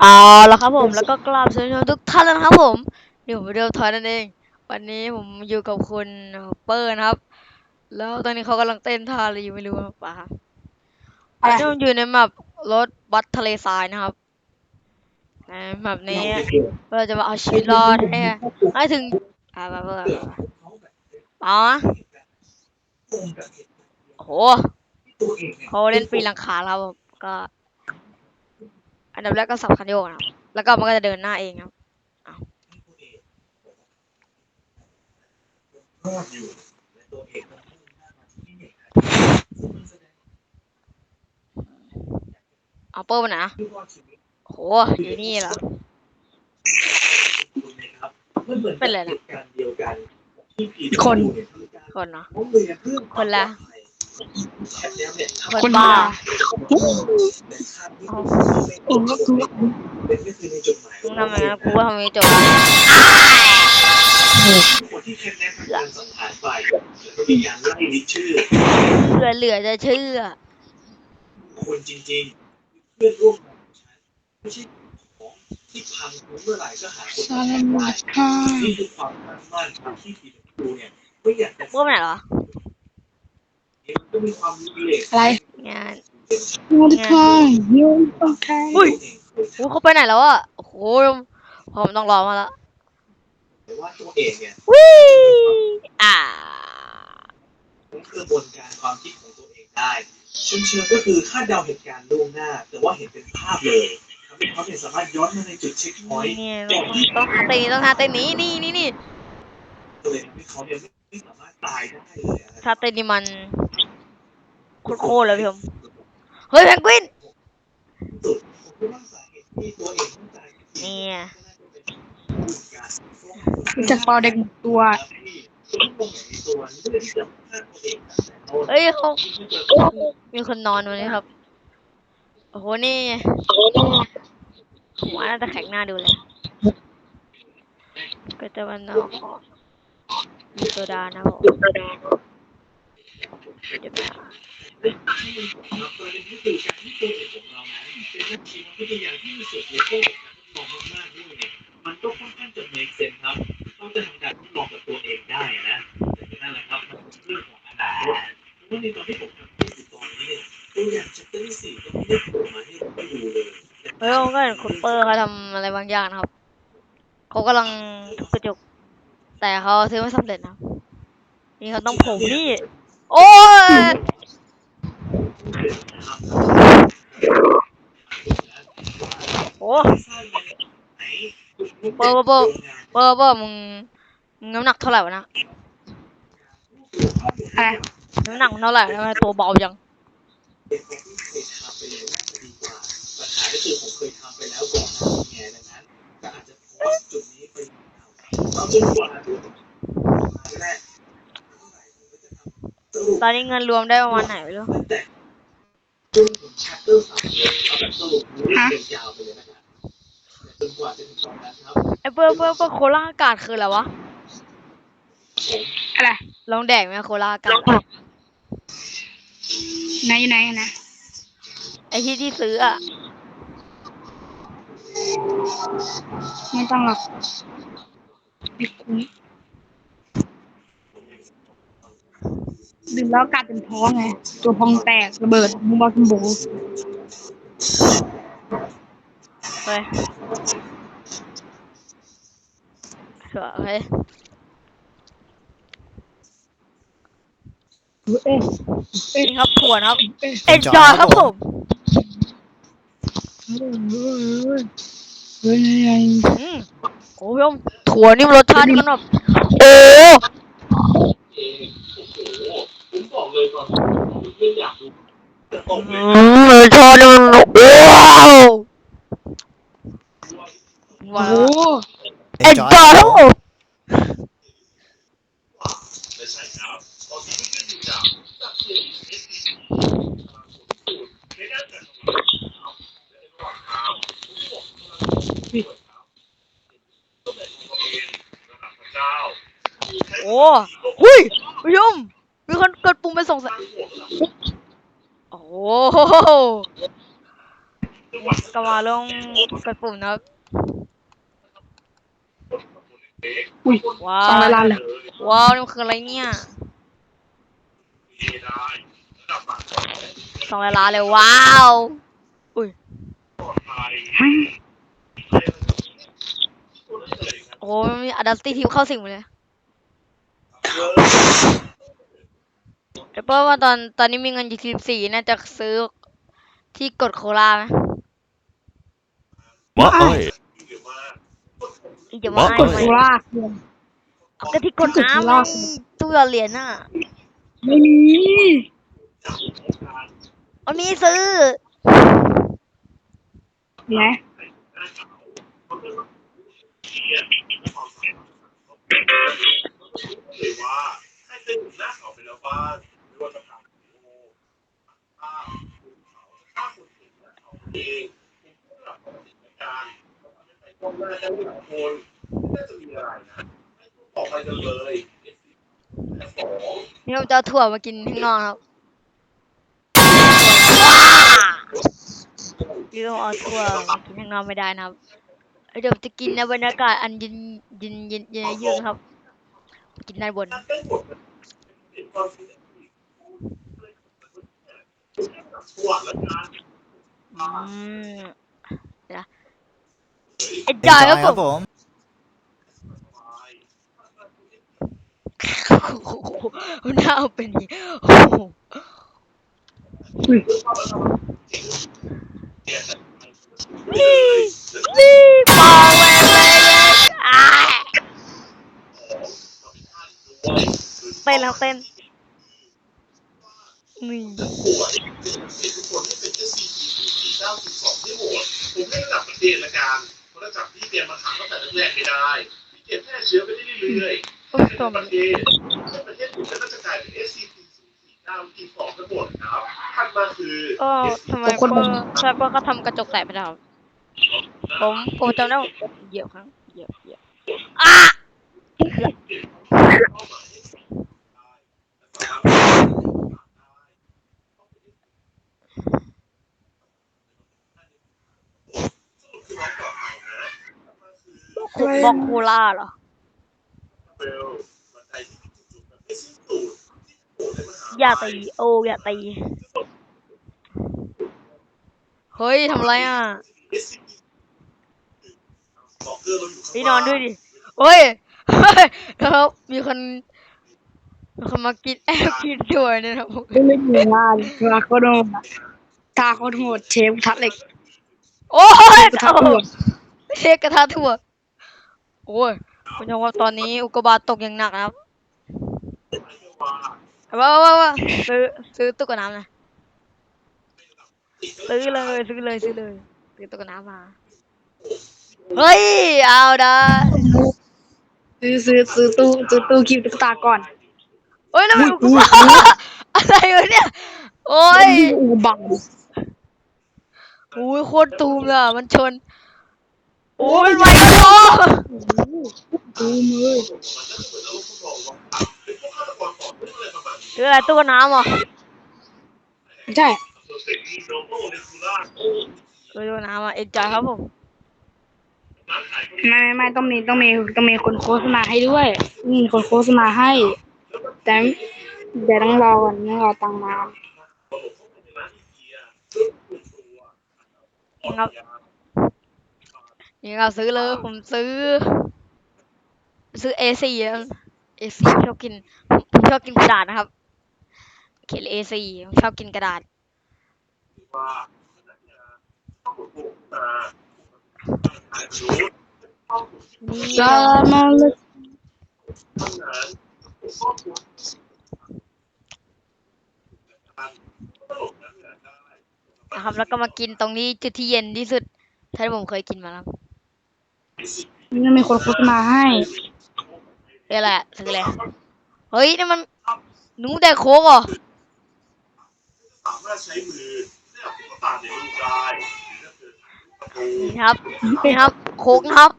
เอาละครับผมแล้วก็กราบสวัสดีทุกท่านแล้วนะครับผมเดี๋ยวผมเดียวทอยนั่นเอง วันนี้ผมอยู่กับคุณเปอร์นะครับ แล้วตอนนี้เขากำลังเต้นท่าอะไรอยู่ไม่รู้ครับป่ะครับอะไรอันนี้ผมอยู่ในแมปรถบัสทะเลทรายนะครับในแมปนี้เราจะมาเอาชีวิตรอดให้ให้ถึงอ่ามาเปอร์เอานะโอ้โหเขาเล่นฟรีหลังคาแล้วครับผมก็ อันดับแรกก็สับคันโยกนะครับ แล้วก็มันก็จะเดินหน้าเองครับอ้าวเอาเปิ้ลมาไหนอะโหอยู่นี่เหรอเป็นไรล่ะคน คนเนาะคนละคนคนบ้าบ้าเอาเองก็คือมึงทำไมนะกูว่าทำไมจบคนที่เข้มแน่นการสัง หารฝ่ายแล้วก็มีการไล่ลิชื่อเหลือเหลือจะเชื่อคนจริงๆเพื่อนร่วมงานของฉันไม่ใช่ของที่พังเมื่อไหร่ก็หาคนซาลาทำมูได้สค่ะนี่คือความตั้งมั่นความที่ผิดของครูเนี่ยไม่อยากจะเปิ้ลไปไหนเหรอ ก็มีความรู้เล็ก อะไรงานมูสค่ะยูโอเคอุ้ยโอ้เขาไปไหนแล้วอะโอ้โหผมต้องรอมาแล้วแต่ว่าตัวเองเนี่ยวิอ่ากระบวนการความคิดของตัวเองได้เชิงเชิงก็คือคาดเดาเหตุการณ์ล่วงหน้า แต่ว่าเห็นเป็นภาพเลยทำให้เขาเนี่ยสามารถย้อนมาในจุดเช็คพอยต์นี่ต้องต้องหาเต้นต้องหาเต้นนี้นี่นี่นี่เลยทำให้เขาเนี่ยไม่สามารถตายได้เลยอะถ้าเต้นนี่มัน โคตรๆเลยพี่ผมเฮ้ยแพนกวินสุดผมคิดว่าสาเหตุที่ตัวเองต้องตายเนี่ยรู้จักเปาเด็กหนึ่งตัวเอ้ยเขามีคนนอนวันนี้ครับ โอ้โห นี่หัวน่าจะแข็งหน้าดูเลย ก็จะมันนอกมีโซดานะผมเดี๋ยวไปหา มันก็ค่อนข้างจะ make sense ครับต้องจะทำการทดลองกับตัวเองได้นะแต่นั่นแหละครับเรื่องของอนาคตเพราะในตอนที่ผมทำที่ตอนนี้เนี่ยตัวอย่างชัตเตอร์สี่ก็ไม่ได้โผล่มาให้เราดูเลยเฮ้ยผมก็เห็นคุณเปอร์เขาทำอะไรบางอย่างนะครับเขากำลังทุบกระจกแต่เขาซื้อไม่สำเร็จนะนี่เขาต้องโผมนี่ โอ้ยโอ้เปอร์เปอร์เปอร์เปอร์มึงมึงน้ำหนักเท่าไหร่วะนะไอะไรน้ำหนักมึงเท่าไหร่ทำไมตัวเบาจังผมเคยทำไปแล้วก่อนไงดังนั้นก็อาจจะโพสจุดนี้ไปเอาจนกว่าที่ผมแรก ตอนนี้เงินรวมได้ประมาณไหนไม่รู้แต่จนถึงชัตเตอร์สามเลยเอาแบบสรุปเรื่องยาวไปเลยนะครับจนกว่าจะถึงตอนนั้นครับไอ้เปอร์เปอร์เปอร์โคลาอากาศคืออะไรวะ อะไรลองแดกไหมโคลาอากาศไหนอยู่ไหนนะไอ้ที่ที่ซื้ออะไม่ต้องหรอกไม่คุ้ม ดื่มแล้วอากาศเป็นท้องไง ตัวพองแตกระเบิดมุมบอลสมบูเฮ้ยเถอะเฮ้ยเอ๊ะเอ๊ะนี่ครับถั่วนะครับเอ๊ะเอ็นจอยครับผมเฮ้ยเฮ้ยเฮ้ยอืมโอ้ยมถั่วนี่มันรสชาติมันแบบโอ้ ผมบอกเลยตอนผมไม่อยากดูแต่ผมอืมชาตินี่มันว้าวว้าโอ้วโหเอ็นจอยครับผมไม่ใช่ครับตอนนี้ก็อยู่จากจากเรื่องเอสซีในด้านการทำงานและระหว่างทางผมบอกก็เป็นตัวเองระดับพระเจ้า โอ้หุยผู้ชม มีคนกดปุ่มไปส่งสัญโอ้โหก็มาลงกดปุ่มนะครับอุ้ยว้าสองวเวลานเลยว้าวนี่มันคืออะไรเนี่ยสองเวลานเลยว้าวฮึ่มโอ้โหมันมีอะดัลตี้ทิปเข้าสิงหมดเลย เดี๋ยวเปิ้ลว่าตอนตอนนี้มีเงินอยู่สิบสี่น่าจะซื้อที่กดโคลาไหม What? Oi. อีกจะมา What? กดไหมโคราชเอาก็ที่กดกดโคน้ำลาไงตู้หยอดเหรียญน่ะไม่มีมันมีซื้อไงเลย ว่าให้เป็นหน้าเขาถ้านไม่ว่าจะผ่านวิดีโอภาพภูเขาภาพคนอื่นและเขาเองเป็นผู้หลักของกิจการไม่ไปก้มหน้ากันหลายคนไม่น่าจะมีอะไรนะไม่ต้องต่อไปกันเลยสองนี่ผมจะถั่วมากินข้างนอกครับนี่ผมเอาถั่วมากินข้างนอกไม่ได้นะครับเดี๋ยวจะกินในบรรยากาศอันเย็นเย็นเย็นเย็นเยือกครับ กินด้านบน อืมเดี๋ยวเอ็นจอยครับผมโอ้โหหน้าเป็นอย่างนี้โอ้โหนี่นี่ปอเวเวเวอ่าเต้นแล้วเต้น นี่เก้าสิบสองที่โหวตผมให้ระดับประเทศละกันเพราะระดับที่เตรียมมาถามตั้งแต่แรกๆไม่ได้ที่เก็บแพร่เชื้อไปได้เรื่อยๆโอ้ยในตัวปมันระเทศประเทศอื่นก็จะกลายเป็น SCP 049ที่สองทั้งหมดครับถัดมาคือก็ทำไมเปอร์ใช่เปอร์ก็ทำกระจกแตกไปแล้วผมผมจำได้ว่าเหยียบครั้งเหยียบเหยียบอะ บอกโคล่าเหรอเบลบันไดที่จุดๆแบบไม่สิ้นสุดที่โผล่ในมหาอย่าตีโอ้อย่าตี เฮ้ยทำไรอะ SCP บอกเกอร์เราอยู่ข้างพี่นอนด้วยดิเฮ้ยเฮ้ยแล้วมีคนมีคนมากินแอบกินด้วยเนี่ยนะผมไม่ไม่มีงานทาโคตรโหดทาโคตรโหดเชฟทัดเหล็ก โอ้ยกระทะโอ้เผือกเชฟกระทะถั่ว โอ้ยคุณผู้ชมว่าตอนนี้อุกกาบาตตกอย่างหนักนะครับว้าวว้าวว้าวซื้อซื้อตุ๊กตาน้ำนะซื้อเลยซื้อเลยซื้อเลยซื้อตุ๊กตาน้ำมาเฮ้ยเอาได้ซื้อซื้อซื้อตู้ซื้อตู้คิวตุ๊กตาก่อนโอ้ยแล้วมันอุ๊ยอะไรวะเนี่ยโอ้ยอูบังโอ้ยโคตรตูมเลยอะมันชน โอ้ยไวโอ้ดูมือคืออะไรตู้น้ำเหรอใช่คือตู้น้ำอะเอ็นจอยครับผมไม่ไม่ไม่ต้องมีต้องมีต้องมีคนโฆษณาให้ด้วยมีคนโฆษณาให้ แต่เดี๋ยวต้องรอก่อนต้องรอตังมาครับ นี่ครับซื้อเลยผมซื้อ ซื้อ A4 อะ A4 ชอบกินผมชอบกินกระดาษนะครับเขียน A4 ผมชอบกินกระดาษนี่จะมาเลยนะครับแล้วก็มากินตรงนี้จุดที่เย็นที่สุดเท่าที่ผมเคยกินมาแล้ว นี่มีคนโฆษณาให้เรียกอะไรอะซื้ออะไรเฮ้ยนี่มันหนูแดกโค้กเหรอสามารถใช้มือเลือกตุ๊กตาในรูปได้หรือถ้าเกิดประตูนี่ครับนี่ครับ โค้กนะครับ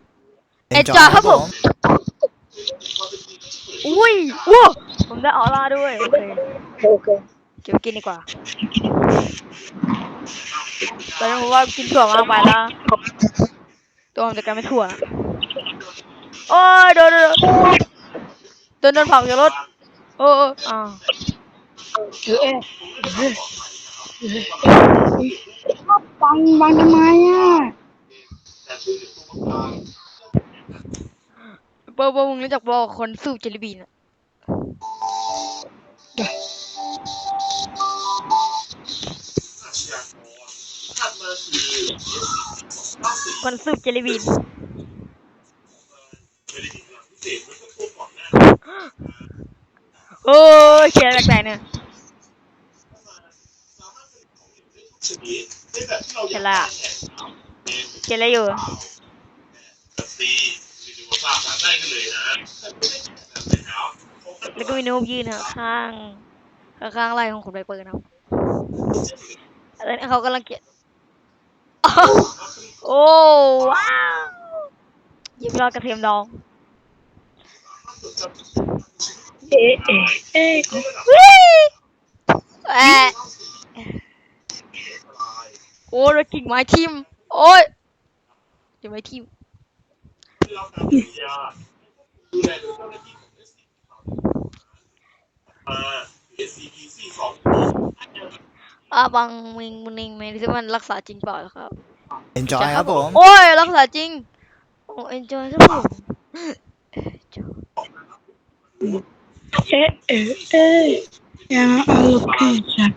Enjoy ครับผมอุ้ยว้าวผมได้ออร่าด้วยโอเคโอเคเก็บไว้กินดีกว่าตอนนี้ผมว่ากินถั่วมากไปแล้ว ตัวมันจะกลายเป็นถั่วโอ้ยโดนโดนโดนโดนผลักจากรถโอ้ยอ้าวเออเออเออเออบังบังทำไมอะเบอร์เบอร์มึงรู้จักบอกคนสูบเจลลีบีนอะ คนสูบเจลลีบีนโอ้เชียร์แปลกๆเนี่ยเชียร์อะไรเชียร์อะไรอยู่แล้วก็มีนูบยืนข้างข้างข้างไหล่ของคุณใบเปิดครับแล้วนี่เขากำลังเกลียด โอ้ว้าวยิบยอดกระเทียมดองเอ๊ะเอ๊ะเอ๊ะวิแอะโอ้แล้วกิ่งไม้ทิ่มโอ้ยกิ่งไม้ทิ่มอง SCP มา SCP-C สองอ่าบังมิงมิงมิงไม่รู้ว่ามันรักษาจริงเปล่าครับ enjoy ครับผมโอ้ยรักษาจริงโอ้เอ็นจอยครับผมเอ๊ะเอ๊ะเอ๊ะยังเอาลูกขึ้นจ้ะ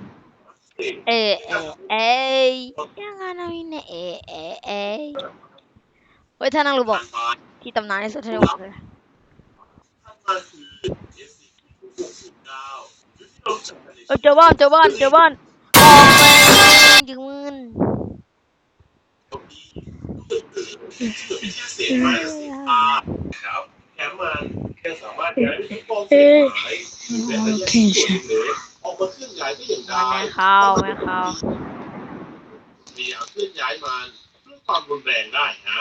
เอเอเอยยังไงนะวินเอเอเอเฮ้ยท่านั่งรู้บอกที่ตำนานที่สุดที่เราบอกเลยมาคือ SCP-609 เออเจอบ้านเจอบ้านเจอบ้านออกไปยิงมึ นเศษไม้เศษปลาครับแถมมันยังสามารถใช้เป็นกองเศษไม้หรือแม้แต่ยังส่วนเล็กออกมาเคลื่อนย้ายก็ยังได้ไม่เข้าไม่เข้ามีเอาเคลื่อนย้ายมันด้วยความรุนแรงได้ฮะ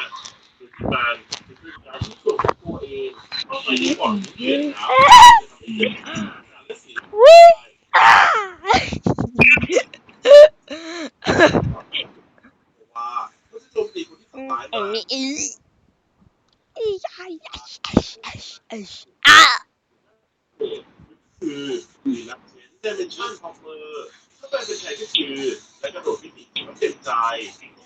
คือการคือนย้ายที่สุดของตัวเองเข้าไปในบ่อนที่เกิดครับวิอ่า ว่าเขาจะโจมตีคนที่ทำร้ายเอ้มันยอีอีไอ้ไอ้อะคือดีลักเชนเดเมนชั่นคอมเมอร์ถ้าแปลเป็นไทยก็คือและกระโดดมิติมันเต็มใจ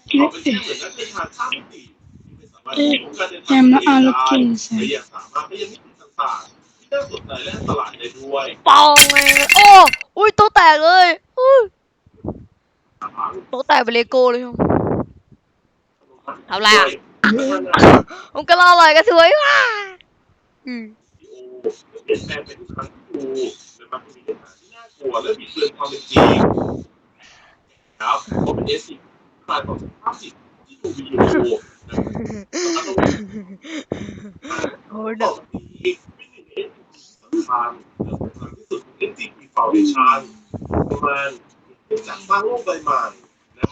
เขาเป็นแค่เหมือนนักเดินทางข้ามมิติที่ไม่สามารถควบคุมการเดินทางยังมาเอาลูกได้ขึ้นและจ้ะยังสามารถไปยังมิติต่างๆที่น่าสนใจและอันตรายได้ด้วยปองเลยโอ้อุ้ยโต๊ะแตกเลยอุ้ยโต๊ะแตกเป็นเลโก้เลยครับ ทำไรอะผมก็รออร่อยก็สวยว่ะอืมเปลี่ยนแปลงไปทุกครั้งที่ดูและมักมีเนื้อหาที่น่ากลัวและบิดเบือนความเป็นจริงครับเพราะเป็นเอสซีตายของสภาพจิตที่ดูวิดีโอนะครับโอ้ต่เด็อกจากนี้เป็นหนึ่งในสำคัญและสำคัญที่สุดของ NCP Foundation มันเป็นจากสร้างโลกใบใหม่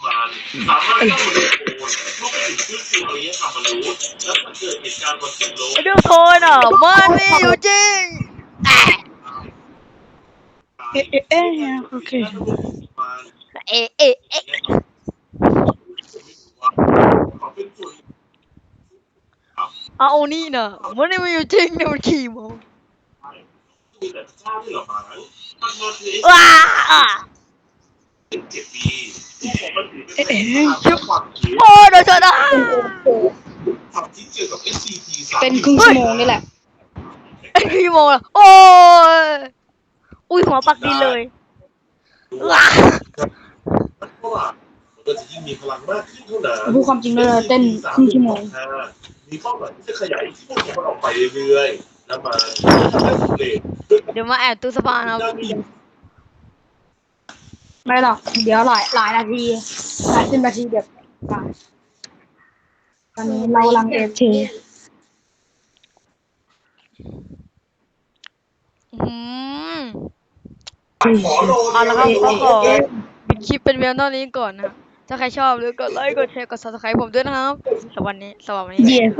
และมันสามารถเข้ามาดูโอนเข้าไปถึงพื้นที่อารยธรรมมนุษย์และมันเกิดเหตุการณ์บนโลกไอ้ทุกคนอะมันมีอยู่จริงแอะเอ๊ะเอ๊ะเอ๊ะยังโอเค เอะเอะเอะเอานี่นะมันไม่มีอยู่จริงเนี่ยมันขี่โมว้าอะเอ๊ะเอ๊ะโอ้เดี๋ยวชนะเป็นครึ่งชั่วโมงนี่แหละไอ้ขี่วโมล่ะโอ้ยอุ้ยหัวปักดินเลยว้าก็จะยิ่งมีพลังมากขึ้นเท่านั้นพูดความจริงเลยเต้นครึ่งชั่วโมงมีเป้าหมายที่จะขยายที่พวกมันออกไปเรื่อยๆแล้วมาทำให้สำเร็จเดี๋ยวมาแอบตู้สะพานครับด้านะ ไม่หรอก เดี๋ยวหลายหลายนาทีหลายสิบนาทีเดี๋ยวตายตอนนี้เรากำลังเอฟทีอืมขอโดนเอาละครับก็ขอปิดคลิปเป็นเพียงเท่านี้ก่อนนะถ้าใครชอบหรือกดไลค์กดแชร์กด subscribe ผมด้วยนะครับสวัสดีสวัสดีเดี๋ยว